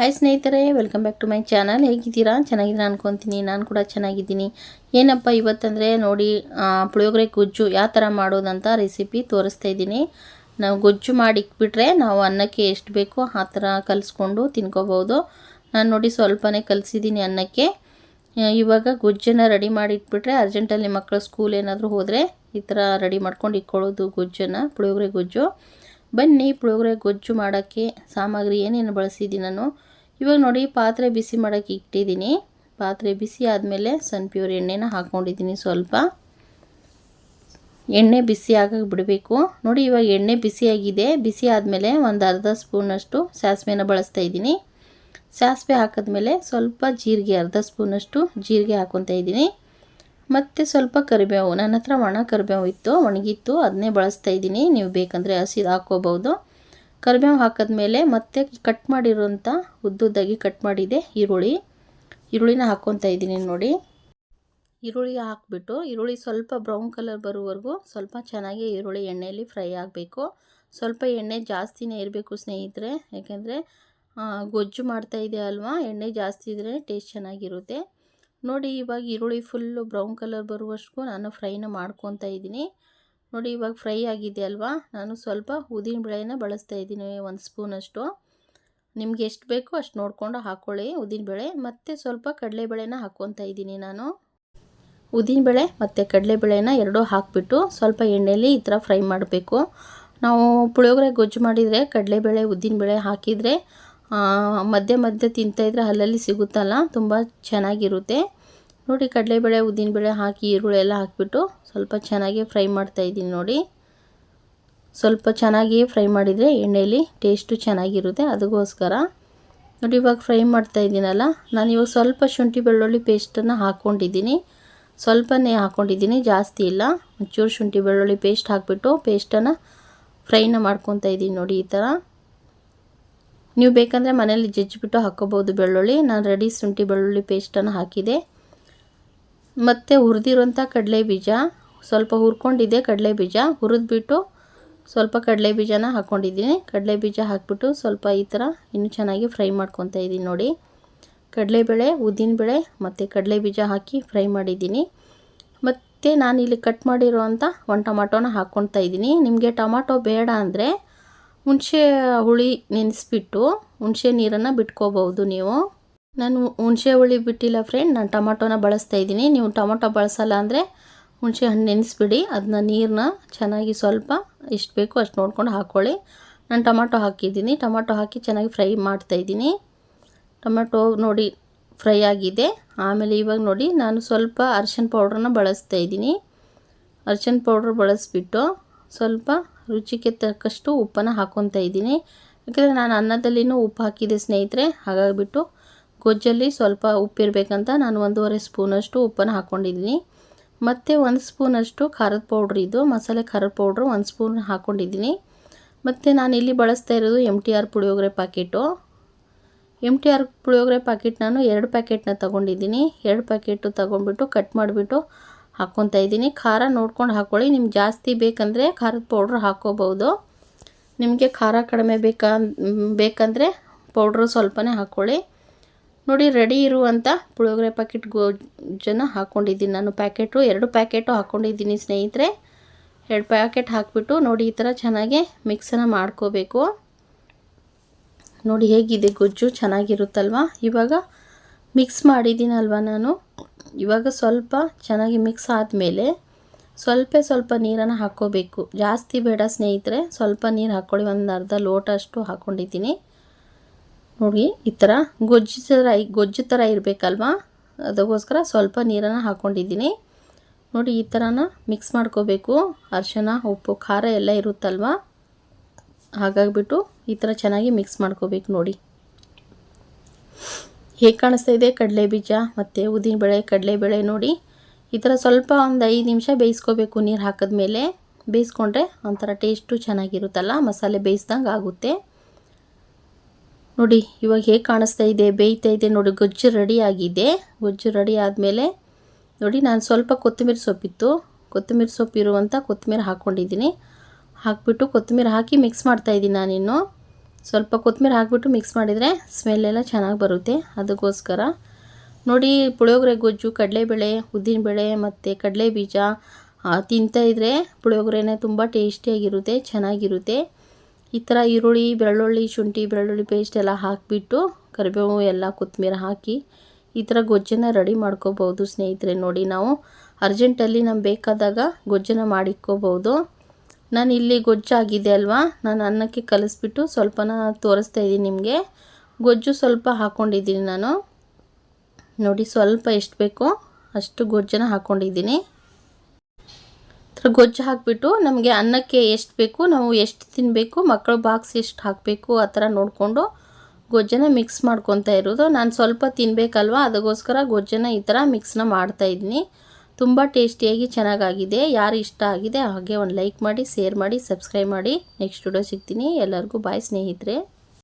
Hi ಸ್ನೇಹಿತರೆ welcome back to my channel ಹೇಗಿದ್ದೀರಾ? ಚೆನ್ನಾಗಿದ್ದೀರಾ ಅನ್ಕೊತೀನಿ. ನಾನು ಕೂಡ ಚೆನ್ನಾಗಿದ್ದೀನಿ. ಏನಪ್ಪ ಇವತ್ತಂದರೆ ನೋಡಿ ಪುಳಿಯೋಗರೆ ಗೊಜ್ಜು ಯಾವ ಥರ ಮಾಡೋದಂತ ರೆಸಿಪಿ ತೋರಿಸ್ತಾ ಇದ್ದೀನಿ. ನಾವು ಗೊಜ್ಜು ಮಾಡಿ ಇಟ್ಬಿಟ್ರೆ ನಾವು ಅನ್ನಕ್ಕೆ ಎಷ್ಟು ಬೇಕೋ ಆ ಥರ ಕಲಿಸ್ಕೊಂಡು ತಿನ್ಕೋಬೋದು ನಾನು ನೋಡಿ ಸ್ವಲ್ಪನೇ ಕಲಿಸಿದ್ದೀನಿ ಅನ್ನಕ್ಕೆ. ಇವಾಗ ಗೊಜ್ಜನ್ನು ರೆಡಿ ಮಾಡಿ ಇಟ್ಬಿಟ್ರೆ ಅರ್ಜೆಂಟಲ್ಲಿ ಮಕ್ಕಳು ಸ್ಕೂಲ್ ಏನಾದರೂ ಹೋದರೆ ಈ ಥರ ರೆಡಿ ಮಾಡ್ಕೊಂಡು ಇಟ್ಕೊಳ್ಳೋದು ಗೊಜ್ಜನ್ನು, ಪುಳಿಯೋಗರೆ ಗೊಜ್ಜು. ಬನ್ನಿ, ಪುಳಿಯೋಗರೆ ಗೊಜ್ಜು ಮಾಡೋಕ್ಕೆ ಸಾಮಗ್ರಿ ಏನೇನು ಬಳಸಿದ್ದೀನಿ ನಾನು. ಇವಾಗ ನೋಡಿ ಪಾತ್ರೆ ಬಿಸಿ ಮಾಡೋಕ್ಕೆ ಇಟ್ಟಿದ್ದೀನಿ. ಪಾತ್ರೆ ಬಿಸಿ ಆದಮೇಲೆ ಸನ್ ಪ್ಯೂರ್ ಎಣ್ಣೆನ ಹಾಕ್ಕೊಂಡಿದ್ದೀನಿ ಸ್ವಲ್ಪ. ಎಣ್ಣೆ ಬಿಸಿ ಆಗಕ್ಕೆ ಬಿಡಬೇಕು. ನೋಡಿ ಇವಾಗ ಎಣ್ಣೆ ಬಿಸಿಯಾಗಿದೆ ಬಿಸಿ ಆದಮೇಲೆ ಒಂದು ಅರ್ಧ ಸ್ಪೂನಷ್ಟು ಸಾಸಿವೆನ ಬಳಸ್ತಾ ಇದ್ದೀನಿ. ಸಾಸಿವೆ ಹಾಕಿದ್ಮೇಲೆ ಸ್ವಲ್ಪ ಜೀರಿಗೆ ಅರ್ಧ ಸ್ಪೂನಷ್ಟು ಜೀರಿಗೆ ಹಾಕ್ಕೊತಾ ಇದ್ದೀನಿ. ಮತ್ತು ಸ್ವಲ್ಪ ಕರಿಬೇವು. ನನ್ನ ಹತ್ರ ಒಣ ಕರಿಬೇವು ಇತ್ತು. ಒಣಗಿತ್ತು. ಅದನ್ನೇ ಬಳಸ್ತಾ ಇದ್ದೀನಿ. ನೀವು ಬೇಕಂದರೆ ಹಸಿ ಹಾಕ್ಕೋಬೋದು ಕರಿಬೇವು ಹಾಕಿದ್ಮೇಲೆ ಮತ್ತೆ ಕಟ್ ಮಾಡಿರೋಂಥ ಉದ್ದುದ್ದಾಗಿ ಕಟ್ ಮಾಡಿದೆ ಈರುಳ್ಳಿ. ಈರುಳ್ಳಿನ ಹಾಕ್ಕೊತಾ ಇದ್ದೀನಿ ನೋಡಿ. ಈರುಳ್ಳಿ ಹಾಕ್ಬಿಟ್ಟು, ಈರುಳ್ಳಿ ಸ್ವಲ್ಪ ಬ್ರೌನ್ ಕಲರ್ ಬರೋವರೆಗೂ ಸ್ವಲ್ಪ ಚೆನ್ನಾಗಿ ಈರುಳ್ಳಿ ಎಣ್ಣೆಯಲ್ಲಿ ಫ್ರೈ ಆಗಬೇಕು. ಸ್ವಲ್ಪ ಎಣ್ಣೆ ಜಾಸ್ತಿನೇ ಇರಬೇಕು ಸ್ನೇಹಿತರೆ, ಯಾಕೆಂದರೆ ಗೊಜ್ಜು ಮಾಡ್ತಾ ಇದೆ ಅಲ್ವಾ? ಎಣ್ಣೆ ಜಾಸ್ತಿ ಇದ್ರೆ ಟೇಸ್ಟ್ ಚೆನ್ನಾಗಿರುತ್ತೆ. ನೋಡಿ, ಇವಾಗ ಈರುಳ್ಳಿ ಫುಲ್ಲು ಬ್ರೌನ್ ಕಲರ್ ಬರುವಷ್ಟು ನಾನು ಫ್ರೈನ ಮಾಡ್ಕೊತಾ ಇದ್ದೀನಿ. ನೋಡಿ, ಇವಾಗ ಫ್ರೈ ಆಗಿದೆ ಅಲ್ವಾ? ನಾನು ಸ್ವಲ್ಪ ಉದ್ದಿನಬೇಳೆನ ಬಳಸ್ತಾ ಇದ್ದೀನಿ, ಒಂದು ಸ್ಪೂನಷ್ಟು. ನಿಮ್ಗೆ ಎಷ್ಟು ಬೇಕೋ ಅಷ್ಟು ನೋಡಿಕೊಂಡು ಹಾಕ್ಕೊಳ್ಳಿ ಉದ್ದಿನಬೇಳೆ ಮತ್ತು ಸ್ವಲ್ಪ ಕಡಲೆಬೇಳೆನ ಹಾಕ್ಕೊತಾ ಇದ್ದೀನಿ ನಾನು. ಉದ್ದಿನಬೇಳೆ ಮತ್ತು ಕಡಲೆಬೇಳೆನ ಎರಡೂ ಹಾಕಿಬಿಟ್ಟು ಸ್ವಲ್ಪ ಎಣ್ಣೆಯಲ್ಲಿ ಈ ಥರ ಫ್ರೈ ಮಾಡಬೇಕು. ನಾವು ಪುಳಿಯೋಗರೆ ಗೊಜ್ಜು ಮಾಡಿದರೆ ಕಡಲೆಬೇಳೆ ಉದ್ದಿನಬೇಳೆ ಹಾಕಿದರೆ ಮಧ್ಯೆ ಮಧ್ಯೆ ತಿಂತಾಯಿದ್ರೆ ಹಲ್ಲಲ್ಲಿ ಸಿಗುತ್ತಲ್ಲ, ತುಂಬ ಚೆನ್ನಾಗಿರುತ್ತೆ. ನೋಡಿ ಕಡಲೆಬೇಳೆ, ಉದ್ದಿನಬೇಳೆ ಹಾಕಿ ಈರುಳ್ಳಿ ಎಲ್ಲ ಹಾಕಿಬಿಟ್ಟು ಸ್ವಲ್ಪ ಚೆನ್ನಾಗಿ ಫ್ರೈ ಮಾಡ್ತಾಯಿದ್ದೀನಿ ನೋಡಿ. ಸ್ವಲ್ಪ ಚೆನ್ನಾಗಿ ಫ್ರೈ ಮಾಡಿದರೆ ಎಣ್ಣೆಯಲ್ಲಿ ಟೇಸ್ಟು ಚೆನ್ನಾಗಿರುತ್ತೆ ಅದಕ್ಕೋಸ್ಕರ. ನೋಡಿ ಇವಾಗ ಫ್ರೈ ಮಾಡ್ತಾ ಇದ್ದೀನಲ್ಲ, ನಾನು ಇವಾಗ ಸ್ವಲ್ಪ ಶುಂಠಿ ಬೆಳ್ಳುಳ್ಳಿ ಪೇಸ್ಟನ್ನು ಹಾಕ್ಕೊಂಡಿದ್ದೀನಿ. ಸ್ವಲ್ಪನೇ ಹಾಕ್ಕೊಂಡಿದ್ದೀನಿ, ಜಾಸ್ತಿ ಇಲ್ಲ. ಒಂಚೂರು ಶುಂಠಿ ಬೆಳ್ಳುಳ್ಳಿ ಪೇಸ್ಟ್ ಹಾಕಿಬಿಟ್ಟು ಪೇಸ್ಟನ್ನು ಫ್ರೈನ ಮಾಡ್ಕೊತಾ ಇದ್ದೀನಿ ನೋಡಿ ಈ ಥರ. ನೀವು ಬೇಕಂದರೆ ಮನೇಲಿ ಜಜ್ಜಿಬಿಟ್ಟು ಹಾಕ್ಕೋಬೋದು ಬೆಳ್ಳುಳ್ಳಿ. ನಾನು ರೆಡಿ ಶುಂಠಿ ಬೆಳ್ಳುಳ್ಳಿ ಪೇಸ್ಟನ್ನು ಹಾಕಿದೆ. ಮತ್ತು ಹುರಿದಿರೋಂಥ ಕಡಲೆ ಬೀಜ. ಸ್ವಲ್ಪ ಹುರ್ಕೊಂಡಿದ್ದೆ ಕಡಲೆ ಬೀಜ. ಹುರಿದ್ಬಿಟ್ಟು ಸ್ವಲ್ಪ ಕಡಲೆ ಬೀಜನ ಹಾಕ್ಕೊಂಡಿದ್ದೀನಿ ಕಡಲೆ ಬೀಜ ಹಾಕ್ಬಿಟ್ಟು ಸ್ವಲ್ಪ ಈ ಥರ ಇನ್ನೂ ಚೆನ್ನಾಗಿ ಫ್ರೈ ಮಾಡ್ಕೊತಾ ಇದ್ದೀನಿ ನೋಡಿ. ಕಡಲೆಬೇಳೆ ಉದ್ದಿನಬೇಳೆ ಮತ್ತು ಕಡಲೆ ಬೀಜ ಹಾಕಿ ಫ್ರೈ ಮಾಡಿದ್ದೀನಿ. ಮತ್ತು ಇಲ್ಲಿ ಕಟ್ ಮಾಡಿರೋ ಒಂದು ಟೊಮಾಟೋನ ಹಾಕ್ಕೊತಾ ಇದ್ದೀನಿ ನಿಮಗೆ ಟೊಮಾಟೊ ಬೇಡ ಅಂದರೆ ಹುಣಸೆ ಹುಳಿ ನೆನೆಸ್ಬಿಟ್ಟು ಹುಣಸೆ ನೀರನ್ನು ಬಿಟ್ಕೋಬೋದು ನೀವು. ನಾನು ಹುಣಸೆ ಹುಳಿ ಬಿಟ್ಟಿಲ್ಲ ಫ್ರೆಂಡ್ ನಾನು ಟೊಮೊಟೊನ ಬಳಸ್ತಾ ಇದ್ದೀನಿ. ನೀವು ಟೊಮೊಟೊ ಬಳಸಲ್ಲ ಅಂದರೆ ಹುಣಸೆ ಹಣ್ಣು ನೆನೆಸ್ಬಿಡಿ. ಅದನ್ನ ನೀರನ್ನ ಚೆನ್ನಾಗಿ ಸ್ವಲ್ಪ ಎಷ್ಟು ಬೇಕೋ ಅಷ್ಟು ನೋಡ್ಕೊಂಡು ಹಾಕ್ಕೊಳ್ಳಿ ನಾನು ಟೊಮೊಟೊ ಹಾಕಿದ್ದೀನಿ. ಟೊಮೊಟೊ ಹಾಕಿ ಚೆನ್ನಾಗಿ ಫ್ರೈ ಮಾಡ್ತಾ ಇದ್ದೀನಿ. ಟೊಮೊಟೊ ನೋಡಿ ಫ್ರೈ ಆಗಿದೆ. ಆಮೇಲೆ ಇವಾಗ ನೋಡಿ ನಾನು ಸ್ವಲ್ಪ ಅರ್ಶಿನ ಪೌಡ್ರನ್ನ ಬಳಸ್ತಾ ಇದ್ದೀನಿ. ಅರ್ಶಿನ ಪೌಡ್ರ್ ಬಳಸಿಬಿಟ್ಟು ಸ್ವಲ್ಪ ರುಚಿಗೆ ತಕ್ಕಷ್ಟು ಉಪ್ಪನ್ನು ಹಾಕ್ಕೊತಾ ಇದ್ದೀನಿ. ಯಾಕಂದರೆ ನಾನು ಅನ್ನದಲ್ಲಿನೂ ಉಪ್ಪು ಹಾಕಿದೆ ಸ್ನೇಹಿತರೆ. ಹಾಗಾಗಿಬಿಟ್ಟು ಗೊಜ್ಜಲ್ಲಿ ಸ್ವಲ್ಪ ಉಪ್ಪಿರಬೇಕಂತ ನಾನು ಒಂದೂವರೆ ಸ್ಪೂನಷ್ಟು ಉಪ್ಪನ್ನು ಹಾಕ್ಕೊಂಡಿದ್ದೀನಿ. ಮತ್ತು ಒಂದು ಸ್ಪೂನಷ್ಟು ಖಾರದ ಪೌಡ್ರ್ ಇದು, ಮಸಾಲೆ ಖಾರದ ಪೌಡ್ರು ಒಂದು ಸ್ಪೂನ್ ಹಾಕ್ಕೊಂಡಿದ್ದೀನಿ. ಮತ್ತು ನಾನು ಇಲ್ಲಿ ಬಳಸ್ತಾ ಇರೋದು M T R puliyogare packet M T R puliyogare packet ನಾನು ಎರಡು ಪ್ಯಾಕೆಟ್ನ ತೊಗೊಂಡಿದ್ದೀನಿ. ಎರಡು ಪ್ಯಾಕೆಟು ತೊಗೊಂಡ್ಬಿಟ್ಟು ಕಟ್ ಮಾಡಿಬಿಟ್ಟು ಹಾಕ್ಕೊತಾ ಇದ್ದೀನಿ. ಖಾರ ನೋಡ್ಕೊಂಡು ಹಾಕ್ಕೊಳ್ಳಿ ನಿಮ್ಗೆ ಜಾಸ್ತಿ ಬೇಕಂದರೆ ಖಾರದ ಪೌಡ್ರ್ ಹಾಕ್ಕೋಬೋದು. ನಿಮಗೆ ಖಾರ ಕಡಿಮೆ ಬೇಕಾ ಬೇಕಂದರೆ ಪೌಡ್ರು ಸ್ವಲ್ಪನೇ ಹಾಕ್ಕೊಳ್ಳಿ ನೋಡಿ ರೆಡಿ ಇರುವಂಥ ಪುಳಿಯೋಗರೆ ಪ್ಯಾಕೆಟ್ ಗೊಜ್ಜನ್ನು ಹಾಕ್ಕೊಂಡಿದ್ದೀನಿ ನಾನು ಪ್ಯಾಕೆಟು ಎರಡು ಪ್ಯಾಕೆಟು ಹಾಕ್ಕೊಂಡಿದ್ದೀನಿ ಸ್ನೇಹಿತರೆ. ಎರಡು ಪ್ಯಾಕೆಟ್ ಹಾಕಿಬಿಟ್ಟು ನೋಡಿ, ಈ ಥರ ಚೆನ್ನಾಗಿ ಮಿಕ್ಸನ್ನು ಮಾಡ್ಕೋಬೇಕು. ನೋಡಿ, ಹೇಗಿದೆ ಗೊಜ್ಜು? ಚೆನ್ನಾಗಿರುತ್ತಲ್ವ? ಇವಾಗ ಮಿಕ್ಸ್ ಮಾಡಿದ್ದೀನಲ್ವ ನಾನು? ಇವಾಗ ಸ್ವಲ್ಪ ಚೆನ್ನಾಗಿ ಮಿಕ್ಸ್ ಆದಮೇಲೆ ಸ್ವಲ್ಪ ಸ್ವಲ್ಪ ನೀರನ್ನು ಹಾಕ್ಕೋಬೇಕು. ಜಾಸ್ತಿ ಬೇಡ ಸ್ನೇಹಿತರೆ, ಸ್ವಲ್ಪ ನೀರು ಹಾಕ್ಕೊಳ್ಳಿ. ಒಂದು ಅರ್ಧ ಲೋಟ ಅಷ್ಟು ಹಾಕ್ಕೊಂಡಿದ್ದೀನಿ ನೋಡಿ, ಈ ಥರ ಗೊಜ್ಜು ಥರ ಗೊಜ್ಜು ಥರ ಇರಬೇಕಲ್ವಾ? ಅದಕ್ಕೋಸ್ಕರ ಸ್ವಲ್ಪ ನೀರನ್ನು ಹಾಕ್ಕೊಂಡಿದ್ದೀನಿ ನೋಡಿ, ಈ ಥರನ ಮಿಕ್ಸ್ ಮಾಡ್ಕೋಬೇಕು. ಅರಿಶಿನ ಉಪ್ಪು, ಖಾರ ಎಲ್ಲ ಇರುತ್ತಲ್ವ? ಹಾಗಾಗಿಬಿಟ್ಟು ಈ ಥರ ಚೆನ್ನಾಗಿ ಮಿಕ್ಸ್ ಮಾಡ್ಕೋಬೇಕು ನೋಡಿ. ಹೇಗೆ ಕಾಣಿಸ್ತಾ ಇದೆ? ಕಡಲೆ ಬೀಜ ಮತ್ತು ಉದ್ದಿನಬೇಳೆ ಕಡಲೆಬೇಳೆ ನೋಡಿ. ಈ ಥರ ಸ್ವಲ್ಪ ಒಂದು ಐದು ನಿಮಿಷ ಬೇಯಿಸ್ಕೋಬೇಕು ನೀರು ಹಾಕಿದ್ಮೇಲೆ. ಬೇಯಿಸ್ಕೊಂಡ್ರೆ ಒಂಥರ ಟೇಸ್ಟು ಚೆನ್ನಾಗಿರುತ್ತಲ್ಲ, ಮಸಾಲೆ ಬೇಯಿಸ್ದಂಗೆ ಆಗುತ್ತೆ. ನೋಡಿ, ಇವಾಗ ಹೇಗೆ ಕಾಣಿಸ್ತಾ ಇದೆ, ಬೇಯ್ತಾ ಇದೆ ನೋಡಿ, ಗೊಜ್ಜು ರೆಡಿ ಆಗಿದೆ. ಗೊಜ್ಜು ರೆಡಿ ಆದಮೇಲೆ ನೋಡಿ, ನಾನು ಸ್ವಲ್ಪ ಕೊತ್ತಂಬರಿ ಸೊಪ್ಪಿತ್ತು ಕೊತ್ತಂಬರಿ ಸೊಪ್ಪು ಇರುವಂಥ ಕೊತ್ತಂಬರಿ ಹಾಕ್ಕೊಂಡಿದ್ದೀನಿ ಹಾಕ್ಬಿಟ್ಟು ಕೊತ್ತಂಬರಿ ಹಾಕಿ ಮಿಕ್ಸ್ ಮಾಡ್ತಾಯಿದ್ದೀನಿ ನಾನಿನ್ನು. ಸ್ವಲ್ಪ ಕೊತ್ತಂಬರಿ ಹಾಕ್ಬಿಟ್ಟು ಮಿಕ್ಸ್ ಮಾಡಿದರೆ ಸ್ಮೆಲ್ ಎಲ್ಲ ಚೆನ್ನಾಗಿ ಬರುತ್ತೆ. ಅದಕ್ಕೋಸ್ಕರ ನೋಡಿ, ಪುಳಿಯೋಗರೆ, ಗೊಜ್ಜು, ಕಡಲೆಬೇಳೆ, ಉದ್ದಿನಬೇಳೆ ಮತ್ತು ಕಡಲೆ ಬೀಜ ತಿಂತಾಯಿದ್ರೆ ಪುಳಿಯೋಗರೆನೇ ತುಂಬ ಟೇಸ್ಟಿಯಾಗಿರುತ್ತೆ ಚೆನ್ನಾಗಿರುತ್ತೆ. ಈ ಥರ ಈರುಳ್ಳಿ, ಬೆಳ್ಳುಳ್ಳಿ, ಶುಂಠಿ, ಬೆಳ್ಳುಳ್ಳಿ ಪೇಸ್ಟ್ ಎಲ್ಲ ಹಾಕಿಬಿಟ್ಟು ಕರಿಬೇವು ಎಲ್ಲ ಕೊತ್ತಂಬರಿ ಹಾಕಿ ಈ ಥರ ಗೊಜ್ಜನ್ನು ರೆಡಿ ಮಾಡ್ಕೋಬೋದು ಸ್ನೇಹಿತರೆ. ನೋಡಿ ನಾವು ಅರ್ಜೆಂಟಲ್ಲಿ ನಮ್ಗೆ ಬೇಕಾದಾಗ ಗೊಜ್ಜನ್ನು ಮಾಡಿಕ್ಕೋಬೋದು ನಾನು ಇಲ್ಲಿ ಗೊಜ್ಜಾಗಿದೆ ಅಲ್ವಾ? ನಾನು ಅನ್ನಕ್ಕೆ ಕಲಿಸ್ಬಿಟ್ಟು ಸ್ವಲ್ಪನ ತೋರಿಸ್ತಾ ಇದ್ದೀನಿ ನಿಮಗೆ. ಗೊಜ್ಜು ಸ್ವಲ್ಪ ಹಾಕ್ಕೊಂಡಿದ್ದೀನಿ ನಾನು. ನೋಡಿ ಸ್ವಲ್ಪ ಎಷ್ಟು ಬೇಕೋ ಅಷ್ಟು ಗೊಜ್ಜನ್ನು ಹಾಕ್ಕೊಂಡಿದ್ದೀನಿ ಥರ ಗೊಜ್ಜು ಹಾಕಿಬಿಟ್ಟು ನಮಗೆ ಅನ್ನಕ್ಕೆ ಎಷ್ಟು ಬೇಕು, ನಾವು ಎಷ್ಟು ತಿನ್ನಬೇಕು ಮಕ್ಕಳು ಬಾಕ್ಸ್ ಎಷ್ಟು ಹಾಕಬೇಕು ಆ ಥರ ನೋಡಿಕೊಂಡು ಗೊಜ್ಜನ್ನು ಮಿಕ್ಸ್ ಮಾಡ್ಕೊತಾ ಇರೋದು. ನಾನು ಸ್ವಲ್ಪ ತಿನ್ನಬೇಕಲ್ವ ಅದಕ್ಕೋಸ್ಕರ ಗೊಜ್ಜನ್ನು ಈ ಥರ ಮಿಕ್ಸ್ನ ಮಾಡ್ತಾಯಿದ್ದೀನಿ ತುಂಬ ಟೇಸ್ಟಿಯಾಗಿ ಚೆನ್ನಾಗಾಗಿದೆ. ಯಾರು ಇಷ್ಟ ಆಗಿದೆ ಹಾಗೆ ಒಂದು ಲೈಕ್ ಮಾಡಿ ಶೇರ್ ಮಾಡಿ ಸಬ್ಸ್ಕ್ರೈಬ್ ಮಾಡಿ. ನೆಕ್ಸ್ಟ್ ವಿಡಿಯೋ ಸಿಗ್ತೀನಿ. ಎಲ್ಲರಿಗೂ ಬಾಯ್ ಸ್ನೇಹಿತರೆ.